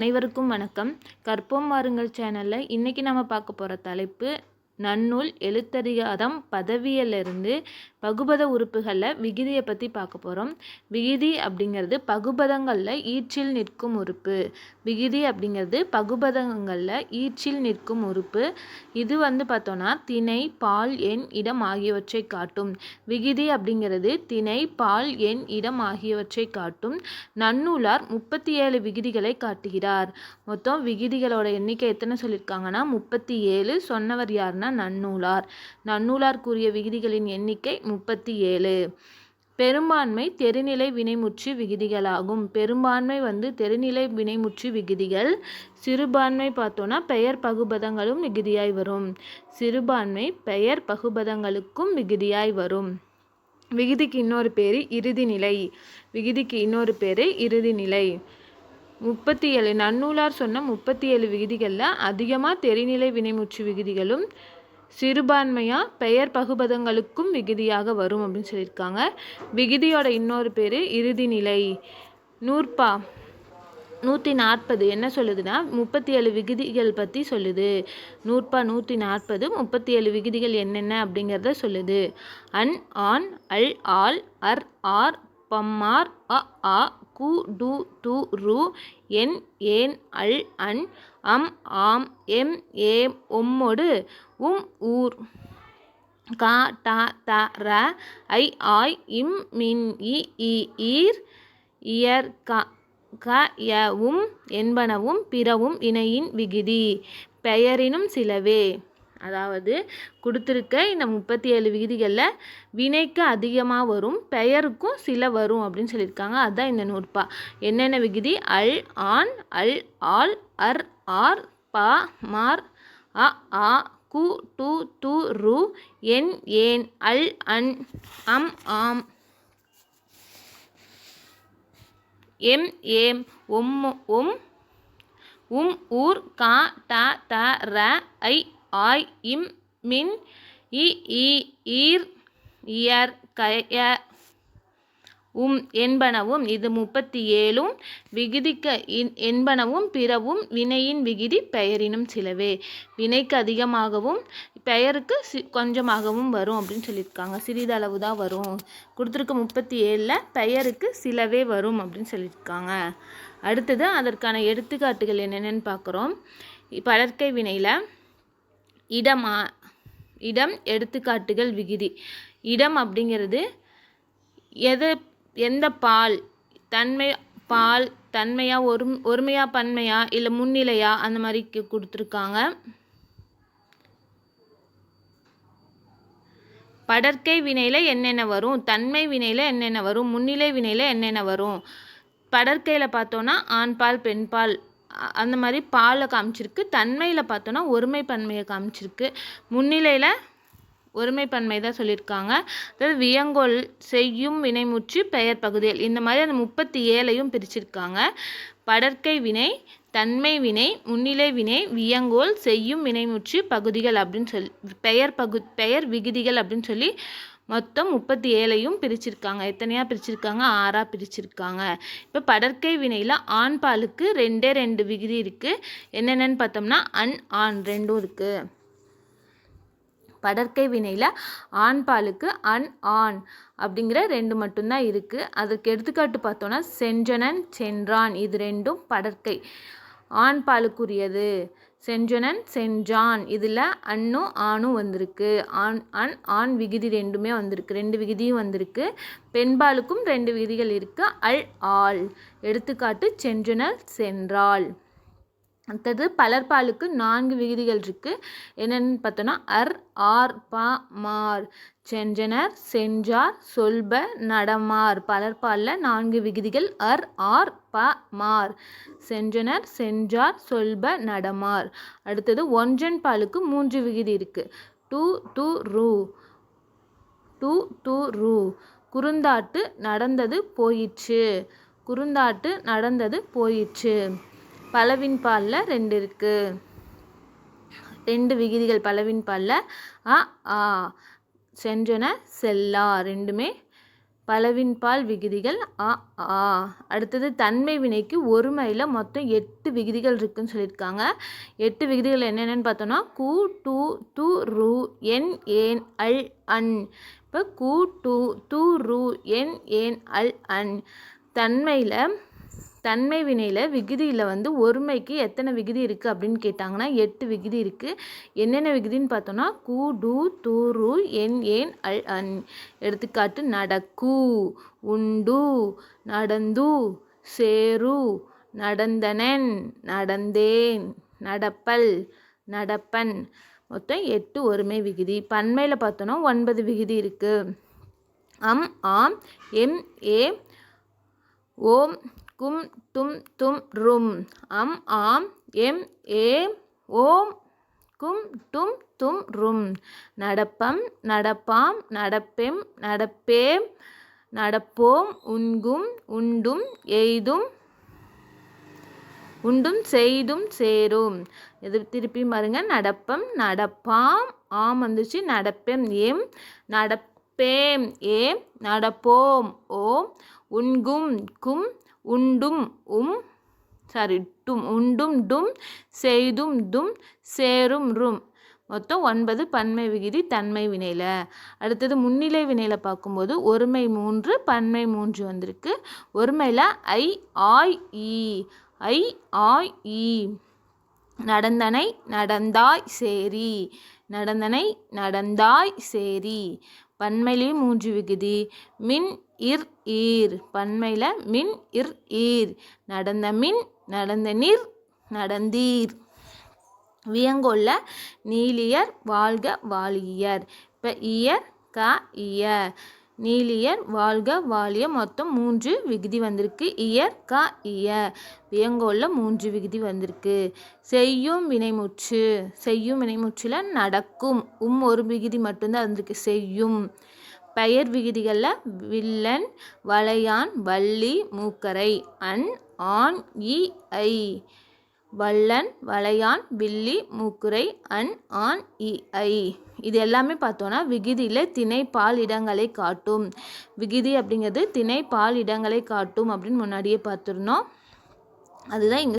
அனைவருக்கும் வணக்கம். கற்போம் வாருங்கள் சேனலில். இன்றைக்கி நம்ம பார்க்க போகிற தலைப்பு நன்னூல் எழுத்தறியாதம் பதவியிலிருந்து பகுபத உறுப்புகளில் விகுதியை பற்றி பார்க்க போகிறோம் விகுதி அப்படிங்கிறது பகுபதங்களில் ஈற்றில் நிற்கும் உறுப்பு. விகுதி அப்படிங்கிறது பகுபதங்களில் ஈற்றில் நிற்கும் உறுப்பு. இது வந்து பார்த்தோன்னா திணை பால் எண் இடம் ஆகியவற்றை காட்டும். விகுதி அப்படிங்கிறது திணை பால் எண் இடம் ஆகியவற்றை காட்டும். நன்னூலார் முப்பத்தி ஏழு விகுதிகளை காட்டுகிறார். மொத்தம் விகுதிகளோட எண்ணிக்கை எத்தனை சொல்லியிருக்காங்கன்னா முப்பத்தி ஏழு சொன்னவர் யாருன்னா நன்னூலார். நன்னூலார் கூறிய விகுதிகளின் எண்ணிக்கை முப்பத்தி ஏழு. பெரும்பான்மை தெருநிலை வினைமுற்று விகுதிகளாகும். பெரும்பான்மை வந்து தெருநிலை வினைமுற்று விகுதிகள். சிறுபான்மை பார்த்தோன்னா பெயர் பகுபதங்களும் விகுதியாய் வரும். சிறுபான்மை பெயர் பகுபதங்களுக்கும் விகுதியாய் வரும். விகுதிக்கு இன்னொரு பேர் இறுதி நிலை விகுதிக்கு இன்னொரு பேர் இறுதி நிலை முப்பத்தி ஏழு. நன்னூலார் சொன்ன முப்பத்தி ஏழு விகுதிகளில் அதிகமாக தெரிநிலை வினைமுற்று விகுதிகளும் சிறுபான்மையாக பெயர் பகுபதங்களுக்கும் விகுதியாக வரும் அப்படின்னு சொல்லியிருக்காங்க. விகுதியோட இன்னொரு பேர் இறுதி நிலை. நூற்பா நூற்றி நாற்பது என்ன சொல்லுதுன்னா முப்பத்தி ஏழு விகுதிகள் பற்றி சொல்லுது. நூற்பா நூற்றி நாற்பது முப்பத்தி ஏழு விகுதிகள் என்னென்ன அப்படிங்கிறத சொல்லுது. அன் ஆன் அல் ஆல் அர் ஆர் பம்மார் அ ஆ கு டு டு ரு என் ஏன் அல் அன் அம் ஆம் எம் ஏம் ஒம்மொடு உம் ஊர். கா டா த ர ஐ ஆய் இம் மின் இ இ ஈர் இயர் க க ய உம் என்பனவும் பிறவும் இணையின் விகுதி. பெயரினும் சிலவே. அதாவது கொடுத்துருக்க இந்த முப்பத்தி ஏழு விகுதிகளில் வினைக்கு அதிகமாக வரும் பெயருக்கும் சில வரும் அப்படின்னு சொல்லியிருக்காங்க. அதுதான் இந்த நூற்பா. என்னென்ன விகுதி? அல் ஆன் அல் ஆல் அர் ஆர் ப மார் அ ஆ கு டு டு ரு என் ஏன் அல் அன் அம் ஆம். எம் ஏம் ஒம் ஒம் உம் ஊர் கா ட த ர ஐ ஆய் இம் மின் இ ஈர் இயர் கய உம் என்பனவும் இது முப்பத்தி ஏழும் விகுதிக்க என்பனவும் பிறவும் வினையின் விகுதி பெயரினும் சிலவே. வினைக்கு அதிகமாகவும் பெயருக்கு சி கொஞ்சமாகவும் வரும் அப்படின்னு சொல்லியிருக்காங்க. சிறிதளவு தான் வரும். கொடுத்துருக்க முப்பத்தி ஏழில் பெயருக்கு சிலவே வரும் அப்படின்னு சொல்லியிருக்காங்க. அடுத்தது அதற்கான எடுத்துக்காட்டுகள் என்னென்னு பார்க்குறோம். படற்கை வினையில் இடமா இடம் எடுத்துக்காட்டுகள் விகுதி. இடம் அப்படிங்கிறது எது எந்த பால் தன்மை பால் தன்மையாக ஒரு ஒருமையா பன்மையா இல்லை முன்னிலையா அந்த மாதிரி கொடுத்துருக்காங்க. படற்கை வினையில் என்னென்ன வரும் தன்மை வினையில் என்னென்ன வரும் முன்னிலை வினையில் என்னென்ன வரும்? படற்கையில் பார்த்தோன்னா ஆண்பால் பெண்பால் அந்த மாதிரி பாலை காமிச்சிருக்கு. தன்மையில் பார்த்தோன்னா ஒருமை பன்மையை காமிச்சிருக்கு. முன்னிலையில் ஒருமை பன்மை தான் சொல்லியிருக்காங்க. அதாவது வியங்கோல் செய்யும் வினைமுற்று பெயர் பகுதியில். இந்த மாதிரி அந்த முப்பத்தி ஏழையும் பிரிச்சிருக்காங்க. படற்கை வினை தன்மை வினை முன்னிலை வினை வியங்கோல் செய்யும் வினைமுற்று பகுதிகள் அப்படின்னு சொல்லி பெயர் பகு பெயர் விகுதிகள் அப்படின்னு சொல்லி மொத்தம் முப்பத்தி ஏழையும் பிரிச்சிருக்காங்க. எத்தனையாக பிரிச்சிருக்காங்க? ஆறாக பிரிச்சிருக்காங்க. இப்போ படற்கை வினையில் ஆண் பாலுக்கு ரெண்டே ரெண்டு விகுதி இருக்குது என்னென்னு பார்த்தோம்னா அன் ஆண் ரெண்டும் இருக்குது படற்கை வினையில் ஆண் பாலுக்கு அன் ஆண் அப்படிங்கிற ரெண்டு மட்டும்தான் இருக்குது அதுக்கு எடுத்துக்காட்டு பார்த்தோன்னா செஞ்சனன் சென்றான். இது ரெண்டும் படற்கை. ஆண் பாலுக்குரியது. செஞ்சனன் செஞ்சான். இதில் அன்னும் ஆணும் வந்திருக்கு. ஆண் அன் ஆண் விகுதி ரெண்டுமே வந்திருக்கு. ரெண்டு விகுதியும் வந்திருக்கு. பெண்பாலுக்கும் ரெண்டு விகுதிகள் இருக்குது அல் ஆள். எடுத்துக்காட்டு சென்றனல் சென்றாள். அடுத்தது பலர்பாலுக்கு நான்கு விகுதிகள் இருக்குது என்னென்னு பார்த்தோன்னா அர் ஆர் பா மார். சென்றனர் சென்றார் சொல்ப நடமார். பலர்பாலில் நான்கு விகுதிகள் அர் ஆர் ப மார். சென்றனர் சென்றார் சொல்ப நடமார். அடுத்தது ஒன்றன் பாலுக்கு மூன்று விகுதி இருக்குது டூ டூ ரூ. டூ டூ ரூ. குறுந்தாட்டு நடந்தது போயிற்று. குறுந்தாட்டு நடந்தது போயிற்று. பலவின் பாலில் ரெண்டு இருக்குது ரெண்டு விகுதிகள் பலவின் பாலில் அ ஆ. சென்றன செல்லா ரெண்டுமே. பலவின்பால் விகுதிகள் அ ஆ. அடுத்தது தன்மை வினைக்கு ஒருமையில் மொத்தம் எட்டு விகுதிகள் இருக்குதுன்னு சொல்லியிருக்காங்க. எட்டு விகுதிகள் என்னென்னு பார்த்தோன்னா கு டு து ரு என் ஏன் அல் அன். இப்போ கு டு து ரு என் ஏன் அல் அன். தன்மையில் தன்மை வினையில் விகுதியில் வந்து ஒருமைக்கு எத்தனை விகுதி இருக்குது அப்படின்னு கேட்டாங்கன்னா எட்டு விகுதி இருக்குது என்னென்ன விகுதின்னு பார்த்தோன்னா கூ டு தூரு என் ஏன் அல் அன். எடுத்துக்காட்டு நடக்கு உண்டு நடந்து சேரு நடந்தனன் நடந்தேன் நடப்பல் நடப்பன். மொத்தம் எட்டு ஒருமை விகுதி. பன்மையில் பார்த்தோன்னா ஒன்பது விகுதி இருக்குது அம் ஆம் எம் ஏ ஓம் கும் டும் தும் ரும். அம் ஆம் எம் ஏ ஓம். கும் டும் தும் ரும். நடப்பம் நடப்பாம் நடப்பெம் நடப்பேம். நடப்போம் உண்கும் உண்டும் எய்தும். உண்டும் செய்தும் சேரும். இது திருப்பி பாருங்க. நடப்பம் நடப்பாம். ஆம் வந்துச்சு. நடப்பேம் ஏம் நடப்பேம் ஏம். நடப்போம் ஓம். உண்கும் கும். உண்டும் உம் சாரி டும் உண்டும் டும் செய்தும் தும் சேரும் ரும். மொத்தம் ஒன்பது பன்மை விகுதி தன்மை வினையில் அடுத்தது முன்னிலை வினையில் பார்க்கும்போது ஒருமை மூன்று பன்மை மூன்று வந்திருக்கு. ஒருமையில் ஐ ஆய் ஈ. ஐ ஆய் ஈ. நடந்தனை நடந்தாய் சேரி. நடந்தனை நடந்தாய் சேரி. பன்மையிலே மூன்று விகுதி மின் இர் ஈர். பன்மையில் மின் இர் ஈர். நடந்த மின் நடந்த நீர் நடந்தீர். வியங்கொள்ள நீலியர் வாழ்க வாழியர் இப்போ இயர் க இய. நீலியர் வாழ்க வாலியம் மொத்தம் மூன்று விகுதி வந்திருக்கு. இயர் க இய. வியங்கோலில் மூன்று விகுதி வந்திருக்கு. செய்யும் வினைமுற்று செய்யும் வினைமுற்றில் நடக்கும். உம் ஒரு விகுதி மட்டும்தான் வந்திருக்கு. செய்யும். பெயர் விகுதிகளில் வில்லன் வளையான் வள்ளி மூக்கரை. அன் ஆண் இ ஐ. வள்ளன் வளையான் வில்லி மூக்குரை அன் ஆண் இ ஐ. இது எல்லாமே பார்த்தோன்னா விகுதியில் திணை பால் இடங்களை காட்டும். விகுதி அப்படிங்கிறது திணை பால் இடங்களை காட்டும் அப்படின்னு முன்னாடியே பார்த்துருந்தோம். அதுதான் இங்கே